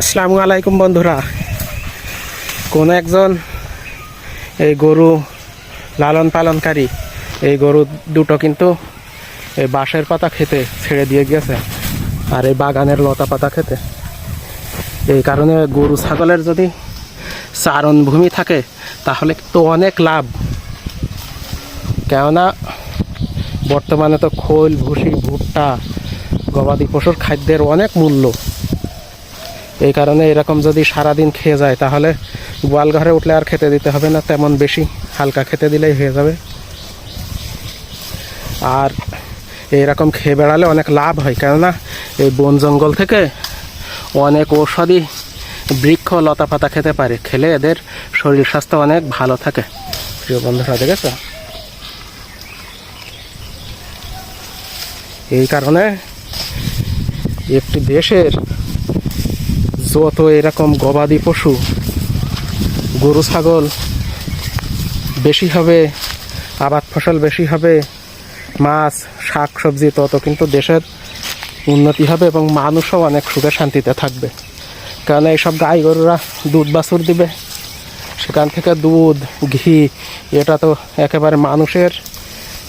আসসালামু আলাইকুম বন্ধুরা। কোন একজন এই গরু লালন পালনকারী, এই গরু দুটো কিন্তু এই বাঁশের পাতা খেতে ছেড়ে দিয়ে গেছে আর এই বাগানের লতা পাতা খেতে। এই কারণে গরু ছাগলের যদি চারণ ভূমি থাকে, তাহলে তো অনেক লাভ। কেননা বর্তমানে তো খোল ভুসি ভুট্টা, গবাদি পশুর খাদ্যের অনেক মূল্য। এই কারণে এরকম যদি সারাদিন খেয়ে যায়, তাহলে গোয়াল ঘরে উঠলে আর খেতে দিতে হবে না, তেমন বেশি হালকা খেতে দিলেই হয়ে যাবে। আর এইরকম খেয়ে বেড়ালে অনেক লাভ হয়, কেননা এই বন জঙ্গল থেকে অনেক ঔষধি বৃক্ষ লতা পাতা খেতে পারে। খেলে এদের শরীর স্বাস্থ্য অনেক ভালো থাকে। প্রিয় বন্ধুরা, দেখেছ? এই কারণে একটি দেশের যত এরকম গবাদি পশু, গরু, ছাগল বেশি হবে, আবাদ ফসল বেশি হবে, মাছ, শাক, সবজি তত কিন্তু দেশের উন্নতি হবে এবং মানুষও অনেক সুখে শান্তিতে থাকবে। কারণ এইসব গাই গরুরা দুধ বাছুর দিবে। সেখান থেকে দুধ, ঘি, এটা তো একেবারে মানুষের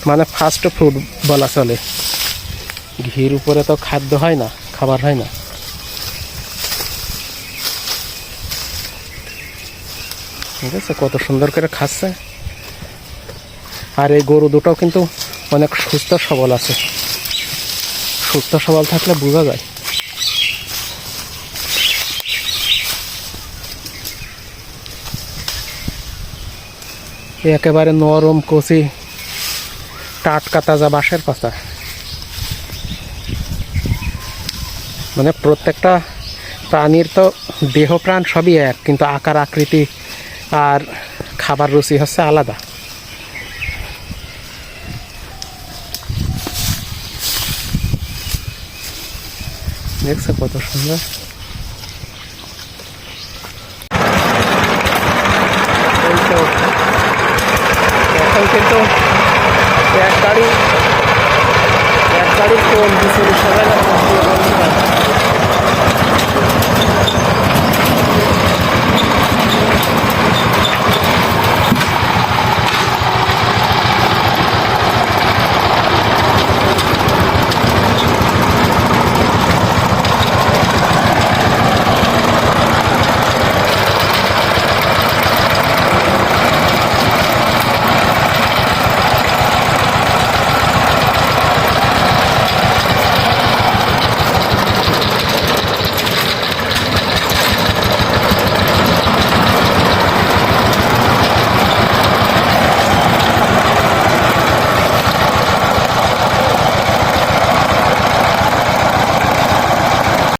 মানে ফাস্ট ফুড বলা চলে। ঘির উপরে তো খাদ্য হয় না, খাবার হয় না। ঠিক আছে, কত সুন্দর করে খাচ্ছে। আর এই গরু দুটোও কিন্তু অনেক সুস্থ সবল আছে। সুস্থ সবল থাকলে বোঝা যায়। একেবারে নরম, কচি, টাটকা, তাজা বাঁশের পাতা। মানে প্রত্যেকটা প্রাণীর তো দেহ প্রাণ সবই এক, কিন্তু আকার, আকৃতি আর খাবার রুচি হচ্ছে আলাদা। দেখছ কত সুন্দর। এখন কিন্তু এক গাড়ি, এক গাড়ির কোল বিচুরি সবাই